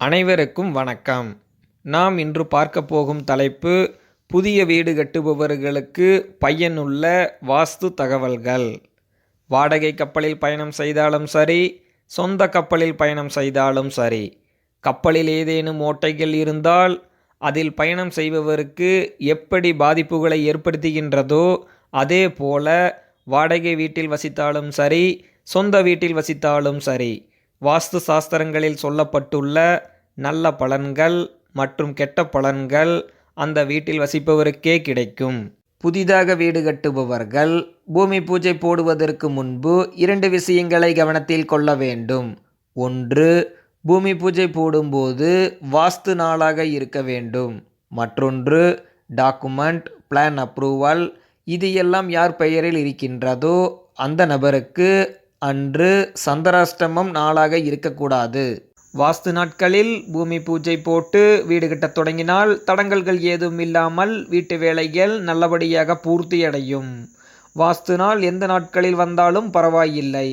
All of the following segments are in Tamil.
அனைவருக்கும் வணக்கம். நாம் இன்று பார்க்க போகும் தலைப்பு புதிய வீடு கட்டுபவர்களுக்கு பயனுள்ள வாஸ்து தகவல்கள். வாடகை கப்பலில் பயணம் செய்தாலும் சரி சொந்த கப்பலில் பயணம் செய்தாலும் சரி. கப்பலில் ஏதேனும் ஓட்டைகள் இருந்தால் அதில் பயணம் செய்பவருக்கு எப்படி பாதிப்புகளை ஏற்படுத்துகின்றதோ அதே போல வாடகை வீட்டில் வசித்தாலும் சரி சொந்த வீட்டில் வசித்தாலும் சரி. வாஸ்து சாஸ்திரங்களில் சொல்லப்பட்டுள்ள நல்ல பலன்கள் மற்றும் கெட்ட பலன்கள் அந்த வீட்டில் வசிப்பவருக்கே கிடைக்கும். புதிதாக வீடு கட்டுபவர்கள் பூமி பூஜை போடுவதற்கு முன்பு இரண்டு விஷயங்களை கவனத்தில் கொள்ள வேண்டும். ஒன்று பூமி பூஜை போடும்போது வாஸ்து நாளாக இருக்க வேண்டும். மற்றொன்று டாக்குமெண்ட் பிளான் அப்ரூவல் இது எல்லாம் யார் பெயரில் இருக்கின்றதோ அந்த நபருக்கு அன்று சந்திராஷ்டமம் நாளாக இருக்கக்கூடாது. வாஸ்து நாட்களில் பூமி பூஜை போட்டு வீடு கட்டத் தொடங்கினால் தடங்கல்கள் ஏதும் இல்லாமல் வீட்டு வேலைகள் நல்லபடியாக பூர்த்தியடையும் வாஸ்து நாள் எந்த நாட்களில் வந்தாலும் பரவாயில்லை.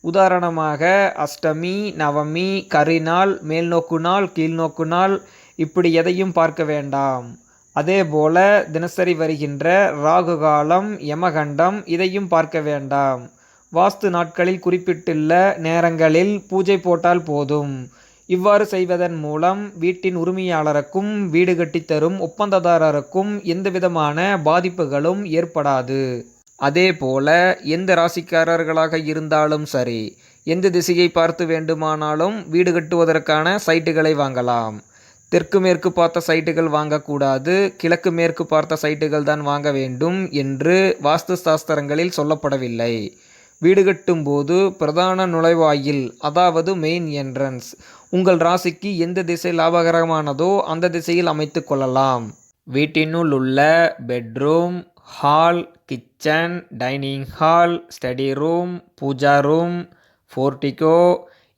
உதாரணமாக அஷ்டமி நவமி கரிநாள் மேல்நோக்கு நாள் கீழ்நோக்கு நாள் இப்படி எதையும் பார்க்க வேண்டாம். அதே போல தினசரி வருகின்ற ராகு காலம் யமகண்டம் இதையும் பார்க்க வேண்டாம். வாஸ்து நாட்களில் குறிப்பிட்டுள்ள நேரங்களில் பூஜை போட்டால் போதும். இவ்வாறு செய்வதன் மூலம் வீட்டின் உரிமையாளருக்கும் வீடு கட்டித்தரும் ஒப்பந்ததாரருக்கும் எந்தவிதமான பாதிப்புகளும் ஏற்படாது. அதே போல எந்த ராசிக்காரர்களாக இருந்தாலும் சரி எந்த திசையை பார்த்து வேண்டுமானாலும் வீடு கட்டுவதற்கான சைட்டுகளை வாங்கலாம். தெற்கு மேற்கு பார்த்த சைட்டுகள் வாங்கக்கூடாது கிழக்கு மேற்கு பார்த்த சைட்டுகள் தான் வாங்க வேண்டும் என்று வாஸ்து சாஸ்திரங்களில் சொல்லப்படவில்லை. வீடு கட்டும்போது பிரதான நுழைவாயில் அதாவது மெயின் என்ட்ரன்ஸ் உங்கள் ராசிக்கு எந்த திசை லாபகரமானதோ அந்த திசையில் அமைத்து கொள்ளலாம். வீட்டினுள் உள்ள bedroom hall kitchen dining hall study room puja room portico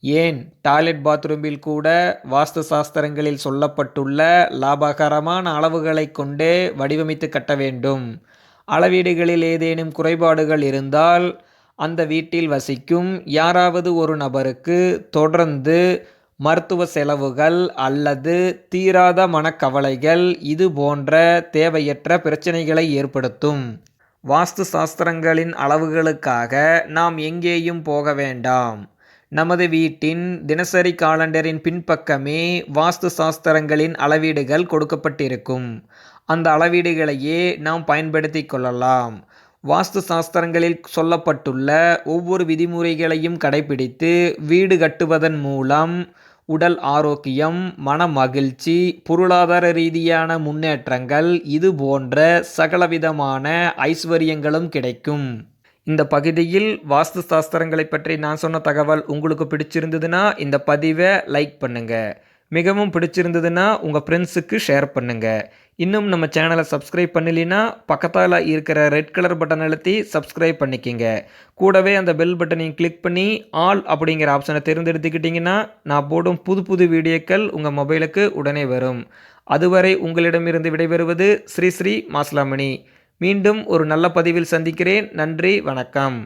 and toilet பாத்ரூமில் கூட வாஸ்து சாஸ்திரங்களில் சொல்லப்பட்டுள்ள லாபகரமான அளவுகளை கொண்டே வடிவமைத்து கட்ட வேண்டும். அளவீடுகளில் ஏதேனும் குறைபாடுகள் இருந்தால் அந்த வீட்டில் வசிக்கும் யாராவது ஒரு நபருக்கு தொடர்ந்து மருத்துவ செலவுகள் அல்லது தீராத மனக்கவலைகள் இது போன்ற தேவையற்ற பிரச்சனைகளை ஏற்படுத்தும். வாஸ்து சாஸ்திரங்களின் அளவுகளுக்காக நாம் எங்கேயும் போக வேண்டாம். நமது வீட்டின் தினசரி காலண்டரின் பின்பக்கமே வாஸ்து சாஸ்திரங்களின் அளவீடுகள் கொடுக்கப்பட்டிருக்கும். அந்த அளவீடுகளையே நாம் பயன்படுத்தி கொள்ளலாம். வாஸ்து சாஸ்திரங்களில் சொல்லப்பட்டுள்ள ஒவ்வொரு விதிமுறைகளையும் கடைபிடித்து வீடு கட்டுவதன் மூலம் உடல் ஆரோக்கியம் மன மகிழ்ச்சி பொருளாதார ரீதியான முன்னேற்றங்கள் இது போன்ற சகலவிதமான ஐஸ்வர்யங்களும் கிடைக்கும். இந்த பகுதியில் வாஸ்து சாஸ்திரங்களை பற்றி நான் சொன்ன தகவல் உங்களுக்கு பிடிச்சிருந்ததுன்னா இந்த பதிவை லைக் பண்ணுங்கள் மிகவும் பிடிச்சிருந்ததுன்னா உங்கள் ஃப்ரெண்ட்ஸுக்கு ஷேர் பண்ணுங்கள் இன்னும் நம்ம சேனலை சப்ஸ்கிரைப் பண்ணலைன்னா பக்கத்தால் இருக்கிற ரெட் கலர் பட்டன் அழுத்தி சப்ஸ்கிரைப் பண்ணிக்கிங்க. கூடவே அந்த பெல் பட்டனையும் கிளிக் பண்ணி ஆல் அப்படிங்கிற ஆப்ஷனை தேர்ந்தெடுத்துக்கிட்டிங்கன்னா நான் போடும் புது புது வீடியோக்கள் உங்கள் மொபைலுக்கு உடனே வரும். அதுவரை உங்களிடமிருந்து விடைபெறுவது ஸ்ரீ ஸ்ரீ மாஸ்லாமணி. மீண்டும் ஒரு நல்ல பதிவில் சந்திக்கிறேன். நன்றி வணக்கம்.